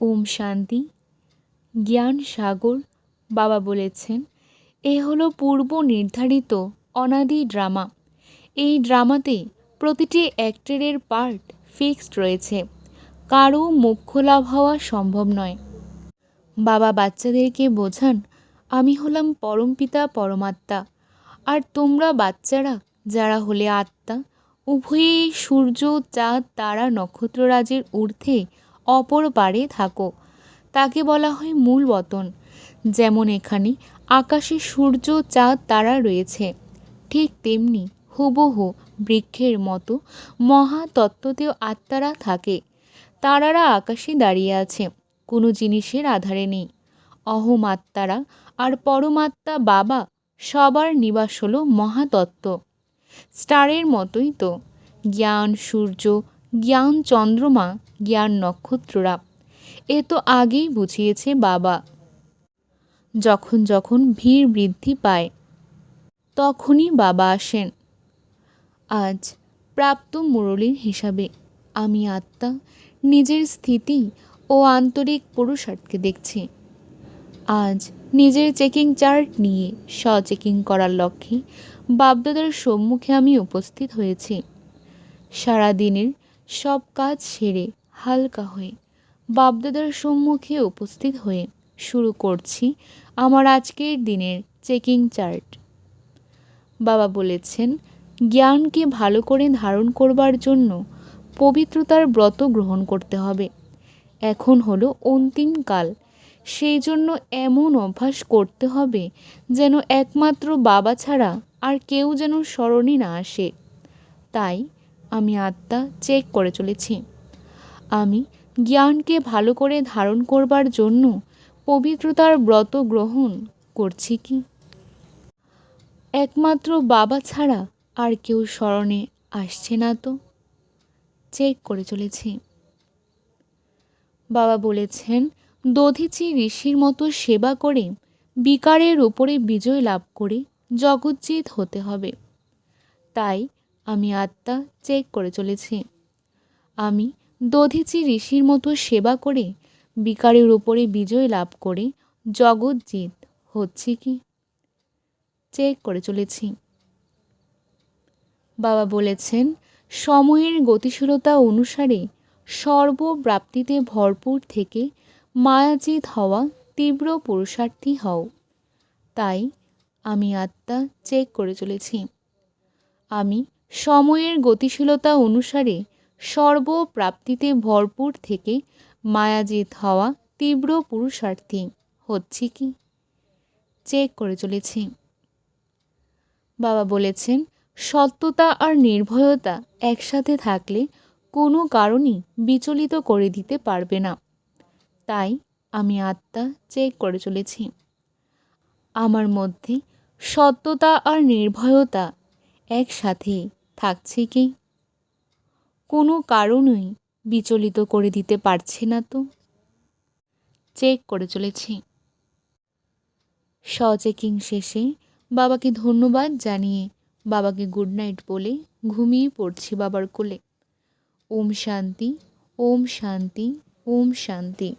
ওম শান্তি, জ্ঞান সাগর, বাবা বলেছেন, এ হলো পূর্ব নির্ধারিত অনাদি ড্রামা। এই ড্রামাতে প্রতিটি অ্যাক্টরের পার্ট ফিক্সড রয়েছে, কারও মুখ্য লাভ হওয়া সম্ভব নয়। বাবা বাচ্চাদেরকে বোঝান, আমি হলাম পরমপিতা পরমাত্মা, আর তোমরা বাচ্চারা যারা হলে আত্মা, উভয়েই সূর্য, চাঁদ, তারা নক্ষত্ররাজের ঊর্ধ্বে অপর পারে থাকো। তাকে বলা হয় মূল বতন। যেমন এখানে আকাশে সূর্য, চাঁদ, তারা রয়েছে। ঠিক তেমনি হুবহু বৃক্ষের মতো মহাতত্ত্বতেও আত্মারা থাকে। তারারা আকাশে দাঁড়িয়ে আছে, কোনো জিনিসের আধারে নেই। অহম আত্মারা আর পরমাত্মা বাবা সবার নিবাস হলো মহাতত্ত্ব। স্টারের মতোই তো। জ্ঞান, সূর্য জ্ঞান চন্দ্রমা, জ্ঞান নক্ষত্ররা এ তো আগেই বুঝিয়েছে বাবা। যখন যখন ভিড় বৃদ্ধি পায়, তখনই বাবা আসেন। আজ প্রাপ্ত মুরলীর হিসাবে আমি আত্মা, নিজের স্থিতি ও আন্তরিক পুরুষার্থকে দেখছি। আজ নিজের চেকিং চার্ট নিয়ে স্ব চেকিং করার লক্ষ্যে বাপদাদার সম্মুখে আমি উপস্থিত হয়েছি। সারাদিনের সব কাজ সেরে হালকা হয়ে বাপদাদার সম্মুখে উপস্থিত হয়ে শুরু করছি আমার আজকের দিনের চেকিং চার্ট। বাবা বলেছেন, জ্ঞানকে ভালো করে ধারণ করবার জন্য পবিত্রতার ব্রত গ্রহণ করতে হবে। এখন হলো অন্তিম কাল। সেই জন্য এমন অভ্যাস করতে হবে যেন একমাত্র বাবা ছাড়া আর কেউ যেন স্মরণে না আসে। তাই আমি আত্মা চেক করে চলেছি। আমি জ্ঞানকে ভালো করে ধারণ করবার জন্য পবিত্রতার ব্রত গ্রহণ করছি কি? একমাত্র বাবা ছাড়া আর কেউ স্মরণে আসছে না তো? চেক করে চলেছি। বাবা বলেছেন, দধিচি ঋষির মতো সেবা করে বিকারের উপরে বিজয় লাভ করে জগজ্জিৎ হতে হবে। তাই আমি আত্মা চেক করে চলেছি। আমি দধিচি ঋষির মতো সেবা করে, বিকারের উপরে বিজয় লাভ করে জগজ্জিৎ হচ্ছে কি? চেক করে চলেছি। বাবা বলেছেন, সময়ের গতিশীলতা অনুসারে সর্বপ্রাপ্তিতে ভরপুর থেকে মায়াজিত হওয়া তীব্র পুরুষার্থী হও। তাই আমি আত্মা চেক করে চলেছি। আমি সময়ের গতিশীলতা অনুসারে সর্বপ্রাপ্তিতে ভরপুর থেকে মায়াজিত হওয়া তীব্র পুরুষার্থী হচ্ছে কি? চেক করে চলেছি। বাবা বলেছেন, সত্যতা আর নির্ভয়তা একসাথে থাকলে কোনো কারণই বিচলিত করে দিতে পারবে না। তাই আমি আত্মা চেক করে চলেছি। আমার মধ্যে সত্যতা আর নির্ভয়তা একসাথে থাকছে কি? কোনো কারণই বিচলিত করে দিতে পারছে না তো। চেক করে চলেছি। চেকিং শেষে বাবাকে ধন্যবাদ জানিয়ে বাবাকে গুড নাইট বলে ঘুমিয়ে পড়ছি বাবার কোলে। ওম শান্তি ওম শান্তি ওম শান্তি।